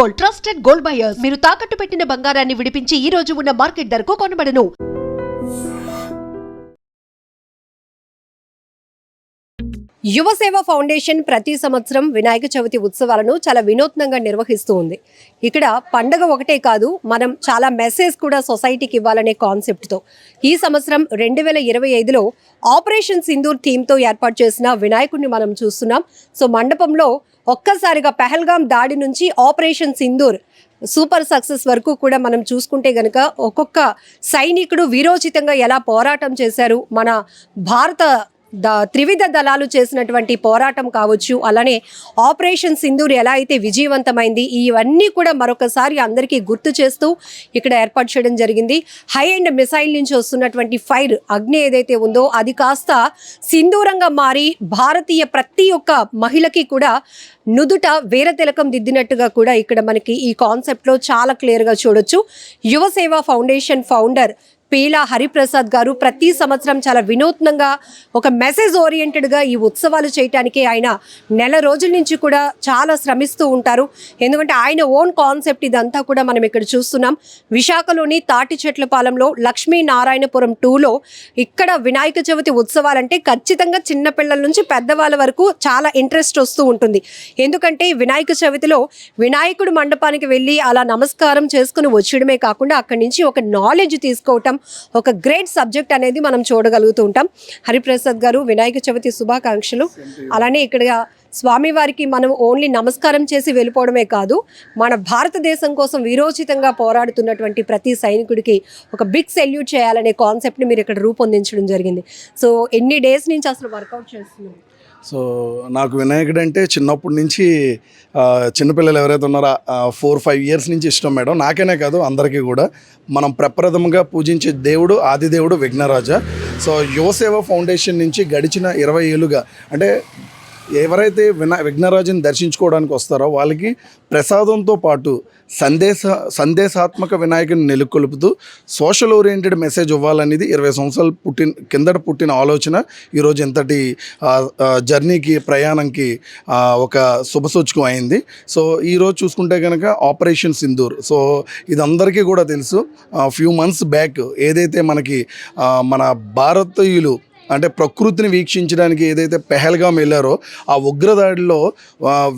Gold trusted gold buyers. మీరు తాకట్టు పెట్టిన బంగారాన్ని విడిపించి ఈ రోజు ఉన్న మార్కెట్ ధరకు కొనబడను. యువసేవ ఫౌండేషన్ ప్రతి సంవత్సరం వినాయక చవితి ఉత్సవాలను చాలా వినూత్నంగా నిర్వహిస్తూ ఉంది. ఇక్కడ పండగ ఒకటే కాదు మనం చాలా మెసేజ్ కూడా సొసైటీకి ఇవ్వాలనే కాన్సెప్ట్తో ఈ సంవత్సరం రెండు వేల ఇరవై ఐదులో ఆపరేషన్ సింధూర్ థీమ్తో ఏర్పాటు చేసిన వినాయకుడిని మనం చూస్తున్నాం. సో మండపంలో ఒక్కసారిగా పెహల్గాం దాడి నుంచి ఆపరేషన్ సింధూర్ సూపర్ సక్సెస్ వరకు కూడా మనం చూసుకుంటే గనక ఒక్కొక్క సైనికుడు వీరోచితంగా ఎలా పోరాటం చేశారు మన భారత త్రివిధ దళాలు చేసినటువంటి పోరాటం కావచ్చు అలానే ఆపరేషన్ సింధూర్ ఎలా అయితే విజయవంతమైంది ఇవన్నీ కూడా మరొకసారి అందరికీ గుర్తు చేస్తూ ఇక్కడ ఏర్పాటు చేయడం జరిగింది. హై అండ్ మిసైల్ నుంచి వస్తున్నటువంటి ఫైర్ అగ్ని ఏదైతే ఉందో అది కాస్త సింధూరంగా మారి భారతీయ ప్రతి ఒక్క మహిళకి కూడా నుదుట వీర తిలకం దిద్దినట్టుగా కూడా ఇక్కడ మనకి ఈ కాన్సెప్ట్లో చాలా క్లియర్గా చూడొచ్చు. యువసేవ ఫౌండేషన్ ఫౌండర్ పీలా హరిప్రసాద్ గారు ప్రతి సంవత్సరం చాలా వినూత్నంగా ఒక మెసేజ్ ఓరియంటెడ్గా ఈ ఉత్సవాలు చేయటానికి ఆయన నెల రోజుల నుంచి కూడా చాలా శ్రమిస్తూ ఉంటారు. ఎందుకంటే ఆయన ఓన్ కాన్సెప్ట్ ఇదంతా కూడా మనం ఇక్కడ చూస్తున్నాం. విశాఖలోని తాటి చెట్ల పాలెంలో లక్ష్మీనారాయణపురం టూలో ఇక్కడ వినాయక చవితి ఉత్సవాలంటే ఖచ్చితంగా చిన్నపిల్లల నుంచి పెద్దవాళ్ళ వరకు చాలా ఇంట్రెస్ట్ వస్తూ ఉంటుంది. ఎందుకంటే వినాయక చవితిలో వినాయకుడు మండపానికి వెళ్ళి అలా నమస్కారం చేసుకుని వచ్చడమే కాకుండా అక్కడి నుంచి ఒక నాలెడ్జ్ తీసుకోవటం ఒక గ్రేట్ సబ్జెక్ట్ అనేది మనం చూడగలుగుతూ ఉంటాం. హరిప్రసాద్ గారు వినాయక చవితి శుభాకాంక్షలు. అలానే ఇక్కడ స్వామివారికి మనం ఓన్లీ నమస్కారం చేసి వెళ్ళిపోవడమే కాదు మన భారతదేశం కోసం వీరోచితంగా పోరాడుతున్నటువంటి ప్రతి సైనికుడికి ఒక బిగ్ సెల్యూట్ చేయాలనే కాన్సెప్ట్ని మీరు ఇక్కడ రూపొందించడం జరిగింది. సో ఎన్ని డేస్ నుంచి అసలు వర్కౌట్ చేస్తున్నాం సో నాకు వినాయకుడు అంటే చిన్నప్పటి నుంచి చిన్నపిల్లలు ఎవరైతే ఉన్నారో ఫోర్ ఫైవ్ ఇయర్స్ నుంచి ఇష్టం మేడం. నాకేనే కాదు అందరికీ కూడా. మనం ప్రప్రథమంగా పూజించే దేవుడు ఆదిదేవుడు విఘ్నరాజ. సో యువసేవ ఫౌండేషన్ నుంచి గడిచిన ఇరవై ఏళ్ళుగా అంటే ఎవరైతే విన విఘ్నరాజుని దర్శించుకోవడానికి వస్తారో వాళ్ళకి ప్రసాదంతో పాటు సందేశ సందేశాత్మక వినాయకుని నెలకొల్పుతూ సోషల్ ఓరియంటెడ్ మెసేజ్ ఇవ్వాలనేది ఇరవై సంవత్సరాలు పుట్టిన కిందట పుట్టిన ఆలోచన. ఈరోజు ఇంతటి జర్నీకి ప్రయాణంకి ఒక శుభసూచకం అయింది. సో ఈరోజు చూసుకుంటే కనుక ఆపరేషన్ సింధూర్. సో ఇది అందరికీ కూడా తెలుసు. ఫ్యూ మంత్స్ బ్యాక్ ఏదైతే మనకి మన భారతీయులు అంటే ప్రకృతిని వీక్షించడానికి ఏదైతే పెహల్గాం వెళ్ళారో ఆ ఉగ్రదాడిలో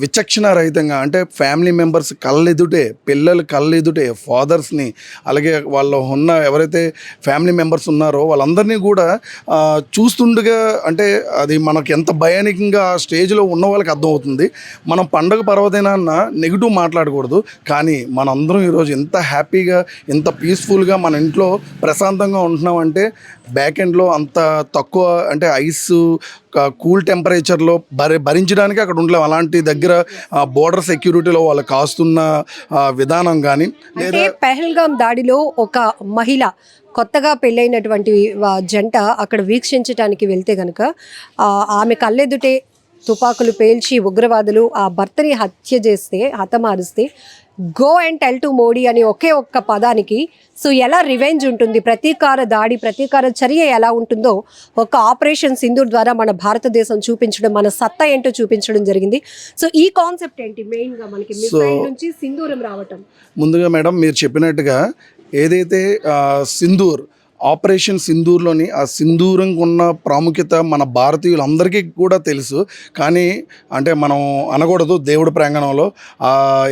విచక్షణ రహితంగా అంటే ఫ్యామిలీ మెంబర్స్ కళ్ళెదుటే పిల్లలు కళ్ళెదుటే ఫాదర్స్ని అలాగే వాళ్ళ ఉన్న ఎవరైతే ఫ్యామిలీ మెంబర్స్ ఉన్నారో వాళ్ళందరినీ కూడా చూస్తుండగా అంటే అది మనకు ఎంత భయానికంగా ఆ స్టేజ్లో ఉన్న వాళ్ళకి అర్థమవుతుంది. మనం పండగ పర్వదినాన్న నెగిటివ్ మాట్లాడకూడదు. కానీ మనందరం ఈరోజు ఎంత హ్యాపీగా ఎంత పీస్ఫుల్గా మన ఇంట్లో ప్రశాంతంగా ఉంటున్నామంటే బ్యాక్ ఎండ్లో అంత తక్కువ అంటే ఐస్ కూల్ టెంపరేచర్లో భరి భరించడానికి అక్కడ ఉండలేం. అలాంటి దగ్గర బోర్డర్ సెక్యూరిటీలో వాళ్ళు కాస్తున్న విధానం కానీ అంటే పెహల్గాం దాడిలో ఒక మహిళ కొత్తగా పెళ్ళైనటువంటి జంట అక్కడ వీక్షించడానికి వెళ్తే గనక ఆ, ఆమె కళ్ళెదుటే తుపాకులు పేల్చి ఉగ్రవాదులు ఆ భర్తని హత్య చేస్తే హతమారుస్తే go and tell to Modi అని ఒకే ఒక్క పదానికి సో ఎలా రివెంజ్ ఉంటుంది? ప్రతీకార దాడి ప్రతీకార చర్య ఎలా ఉంటుందో ఒక ఆపరేషన్ సింధూర్ ద్వారా మన భారతదేశం చూపించడం మన సత్తా ఏంటో చూపించడం జరిగింది. సో ఈ కాన్సెప్ట్ ఏంటి మెయిన్గా మనకి? నుంచి సింధూరం రావటం. ముందుగా మేడం మీరు చెప్పినట్టుగా ఏదైతే సింధూర్ ఆపరేషన్ సింధూర్లోని ఆ సింధూరంకి ఉన్న ప్రాముఖ్యత మన భారతీయులందరికీ కూడా తెలుసు. కానీ అంటే మనం అనకూడదు దేవుడి ప్రాంగణంలో.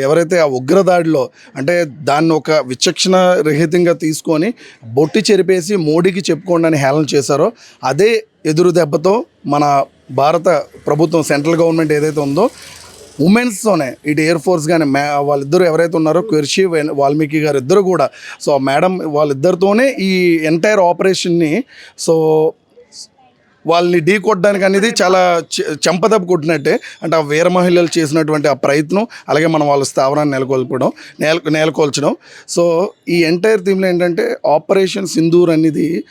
ఎవరైతే ఆ ఉగ్రదాడిలో అంటే దాన్ని ఒక విచక్షణ రహితంగా తీసుకొని బొట్టి చెరిపేసి మోడీకి చెప్పుకోండి అని హేళన చేశారో అదే ఎదురు దెబ్బతో మన భారత ప్రభుత్వం సెంట్రల్ గవర్నమెంట్ ఏదైతే ఉందో ఉమెన్స్తోనే ఇటు ఎయిర్ ఫోర్స్ కానీ మే వాళ్ళిద్దరు ఎవరైతే ఉన్నారో క్వర్షి వాల్మీకి గారు ఇద్దరు కూడా. సో మేడం వాళ్ళిద్దరితోనే ఈ ఎంటైర్ ఆపరేషన్ని సో వాళ్ళని ఢీ కొట్టడానికి అనేది చాలా చె- చెంపదెబ్బ కొట్టినట్టే. అంటే ఆ వీర మహిళలు చేసినటువంటి ఆ ప్రయత్నం అలాగే మనం వాళ్ళ స్థావరాన్ని నెలకొల్పడం నేల నెలకొల్చడం. సో ఈ ఎంటైర్ థీమ్లో ఏంటంటే ఆపరేషన్ సింధూర్ అనేది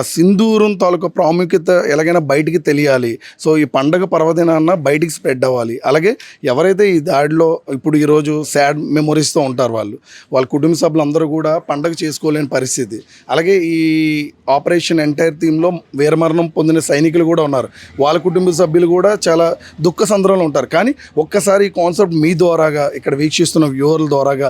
సింధూరం తాలూకు ప్రాముఖ్యత ఎలాగైనా బయటికి తెలియాలి. సో ఈ పండగ పర్వదినాన్న బయటికి స్ప్రెడ్ అవ్వాలి. అలాగే ఎవరైతే ఈ దాడిలో ఇప్పుడు ఈరోజు సాడ్ మెమొరీస్తో ఉంటారు వాళ్ళు వాళ్ళ కుటుంబ సభ్యులందరూ కూడా పండగ చేసుకోలేని పరిస్థితి. అలాగే ఈ ఆపరేషన్ ఎంటైర్ థీమ్లో వీరమరణం పొందిన సైనికులు కూడా ఉన్నారు. వాళ్ళ కుటుంబ సభ్యులు కూడా చాలా దుఃఖ సందర్భంలో ఉంటారు. కానీ ఒక్కసారి ఈ కాన్సెప్ట్ మీ ద్వారాగా ఇక్కడ వీక్షిస్తున్న వ్యూవర్ల ద్వారాగా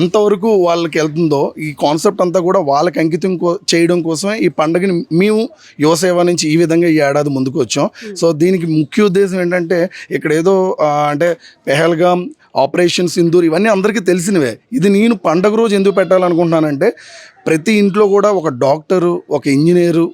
ఎంతవరకు వాళ్ళకి వెళ్తుందో ఈ కాన్సెప్ట్ అంతా కూడా వాళ్ళకి అంకితం చేయడం కోసమే ఈ పండుగని మేము యువసేవ నుంచి ఈ విధంగా ఈ ఏడాది ముందుకు వచ్చాం. సో దీనికి ముఖ్య ఉద్దేశం ఏంటంటే ఇక్కడ ఏదో అంటే పెహల్గాం ఆపరేషన్ సింధూర్ ఇవన్నీ అందరికీ తెలిసినవే. ఇది నేను పండగ రోజు ఎందుకు పెట్టాలనుకుంటున్నానంటే ప్రతి ఇంట్లో కూడా ఒక డాక్టరు ఒక ఇంజనీరు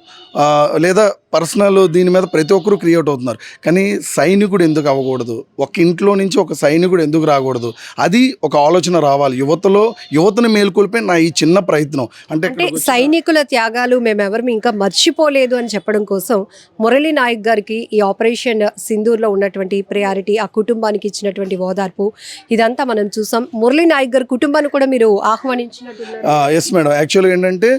లేదా పర్సనల్ దీని మీద ప్రతి ఒక్కరూ క్రియేట్ అవుతున్నారు. కానీ సైనికుడు ఎందుకు అవ్వకూడదు? ఒక ఇంట్లో నుంచి ఒక సైనికుడు ఎందుకు రాకూడదు? అది ఒక ఆలోచన రావాలి. యువతలో యువతను మేల్కొల్పే నా ఈ చిన్న ప్రయత్నం. అంటే సైనికుల త్యాగాలు మేమెవరు ఇంకా మర్చిపోలేదు అని చెప్పడం కోసం మురళీ నాయక్ గారికి ఈ ఆపరేషన్ సింధూర్లో ఉన్నటువంటి ప్రయారిటీ ఆ కుటుంబానికి ఇచ్చినటువంటి ఓదార్పు ఇదంతా మనం చూసాం. మురళీ నాయక్ గారి కుటుంబాన్ని కూడా మీరు ఆహ్వానించినట్టున్నారు. ఎస్ మేడం యాక్చువల్గా ఏంటంటే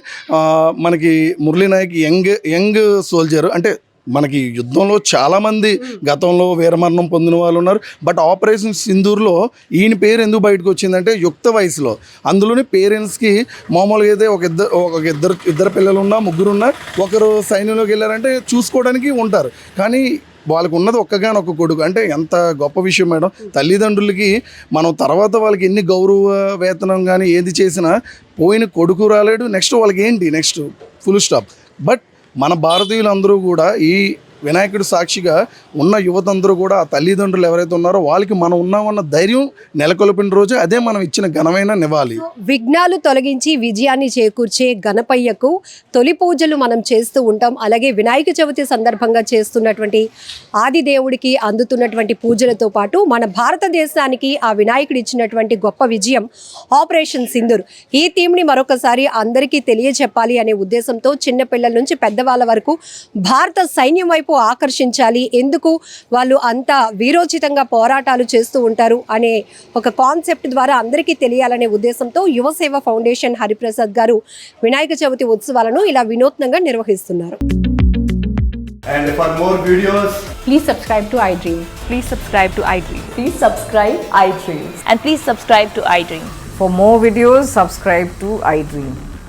మనకి Murali Naik young young soldier అంటే మనకి యుద్ధంలో చాలామంది గతంలో వీరమరణం పొందిన వాళ్ళు ఉన్నారు. బట్ ఆపరేషన్ సింధూర్లో ఈయన పేరు ఎందుకు బయటకు వచ్చిందంటే యుక్త వయసులో. అందులోని పేరెంట్స్కి మామూలుగా అయితే ఒక ఇద్దరు ఒక ఇద్దరు ఇద్దరు పిల్లలు ఉన్నా ముగ్గురు ఉన్నా ఒకరు సైన్యంలోకి వెళ్ళారంటే చూసుకోవడానికి ఉంటారు. కానీ వాళ్ళకు ఉన్నది ఒక్కగాని ఒక కొడుకు. అంటే ఎంత గొప్ప విషయం మేడం. తల్లిదండ్రులకి మనం తర్వాత వాళ్ళకి ఎన్ని గౌరవ వేతనం కానీ ఏది చేసినా పోయిన కొడుకు రాలేడు నెక్స్ట్ వాళ్ళకి ఏంటి నెక్స్ట్ ఫుల్ స్టాప్. బట్ మన భారతీయులందరూ కూడా ఈ వినాయకుడు సాక్షిగా ఉన్న యువతందరూ కూడా ఆ తల్లిదండ్రులు ఎవరైతే ఉన్నారో వాళ్ళకి మనం ఉన్నామన్న ధైర్యం నెలకొల్పిన రోజు అదే మనం ఇచ్చిన ఘనమైన నివాళి. విఘ్నాలు తొలగించి విజయాన్ని చేకూర్చే గణపయ్యకు తొలి పూజలు మనం చేస్తూ ఉంటాం. అలాగే వినాయక చవితి సందర్భంగా చేస్తున్నటువంటి ఆది దేవుడికి అందుతున్నటువంటి పూజలతో పాటు మన భారతదేశానికి ఆ వినాయకుడు ఇచ్చినటువంటి గొప్ప విజయం ఆపరేషన్ సింధూర్. ఈ థీమ్ని మరొకసారి అందరికీ తెలియచెప్పాలి అనే ఉద్దేశంతో చిన్నపిల్లల నుంచి పెద్దవాళ్ళ వరకు భారత సైన్యం వైపు ఆకర్షించాలి ఎందుకు వాళ్ళు అంత వీరోచితంగా పోరాటాలు చేస్తూ ఉంటారు అనే ఒక కాన్సెప్ట్ ద్వారా అందరికీ తెలియాలనే ఉద్దేశంతో యువసేవ ఫౌండేషన్ హరిప్రసాద్ గారు వినాయక చవితి ఉత్సవాలను ఇలా వినూత్నంగా నిర్వహిస్తున్నారు And for more videos, Please subscribe to iDream. Please subscribe to iDream. Please subscribe iDream. And please subscribe to iDream. For more videos, subscribe to iDream.